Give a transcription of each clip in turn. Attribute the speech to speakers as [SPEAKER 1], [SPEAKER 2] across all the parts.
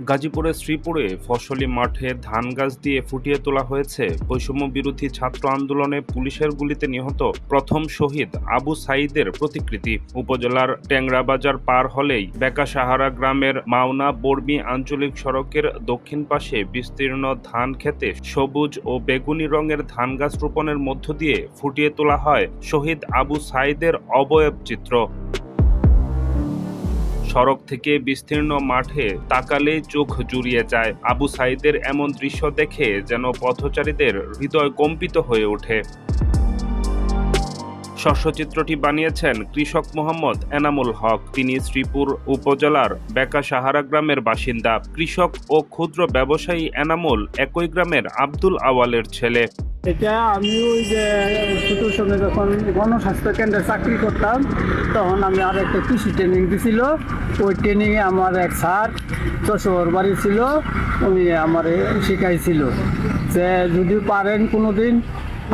[SPEAKER 1] গাজীপুরের শ্রীপুরে ফসলি মাঠে ধান গাছ দিয়ে ফুটিয়ে তোলা হয়েছে বৈষম্য বিরোধী ছাত্র আন্দোলনে পুলিশের গুলিতে নিহত প্রথম শহীদ আবু সাইদের প্রতিকৃতি। উপজেলার ট্যাংরাবাজার পার হলেই বেকা সাহারা গ্রামের মাওনা বর্মি আঞ্চলিক সড়কের দক্ষিণ পাশে বিস্তীর্ণ ধান খেতে সবুজ ও বেগুনি রঙের ধান গাছ রোপণের মধ্য দিয়ে ফুটিয়ে তোলা হয় শহীদ আবু সাইদের অবয়ব চিত্র সড়ক থেকে বিস্তীর্ণ মাঠে তাকালে চোখ জুড়িয়ে যায়। আবু সাইদের এমন দৃশ্য দেখে যেন পথচারীদের হৃদয় কম্পিত হয়ে ওঠে। শস্যচিত্রটি বানিয়েছেন কৃষক মোহাম্মদ এনামুল হক। তিনি শ্রীপুর উপজেলার বেকা সাহারা গ্রামের বাসিন্দা। কৃষক ও ক্ষুদ্র ব্যবসায়ী এনামুল একই গ্রামের আব্দুল আওয়ালের ছেলে।
[SPEAKER 2] এটা আমি ওই যে ছোটোর সঙ্গে যখন গণস্বাস্থ্য কেন্দ্রে চাকরি করতাম, তখন আমি আর একটা কৃষি ট্রেনিং দিছিল। ওই ট্রেনিংয়ে আমার এক স্যার যশোর বাড়ি ছিল, উনি আমার শিখাইছিল যে যদি পারেন কোনো দিন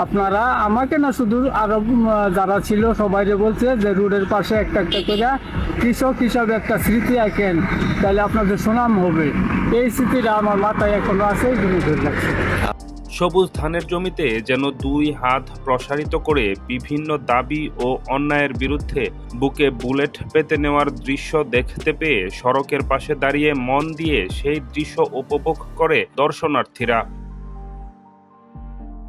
[SPEAKER 2] আপনারা আমাকে না শুধু আরও যারা ছিল সবাইরে বলছে যে রোডের পাশে একটা একটা করে কৃষক হিসাবে একটা স্মৃতি আঁকেন, তাহলে আপনাদের সুনাম হবে। এই স্মৃতিটা আমার মাথায় এখনও আছে রাখছি
[SPEAKER 1] সবুজ ধানের জমিতে যেন দুই হাত প্রসারিত করে বিভিন্ন দাবি ও অন্যায়ের বিরুদ্ধে বুকে বুলেট পেতে নেওয়ার দৃশ্য দেখতে পেয়ে সড়কের পাশে দাঁড়িয়ে মন দিয়ে সেই দৃশ্য উপভোগ করে দর্শনার্থীরা।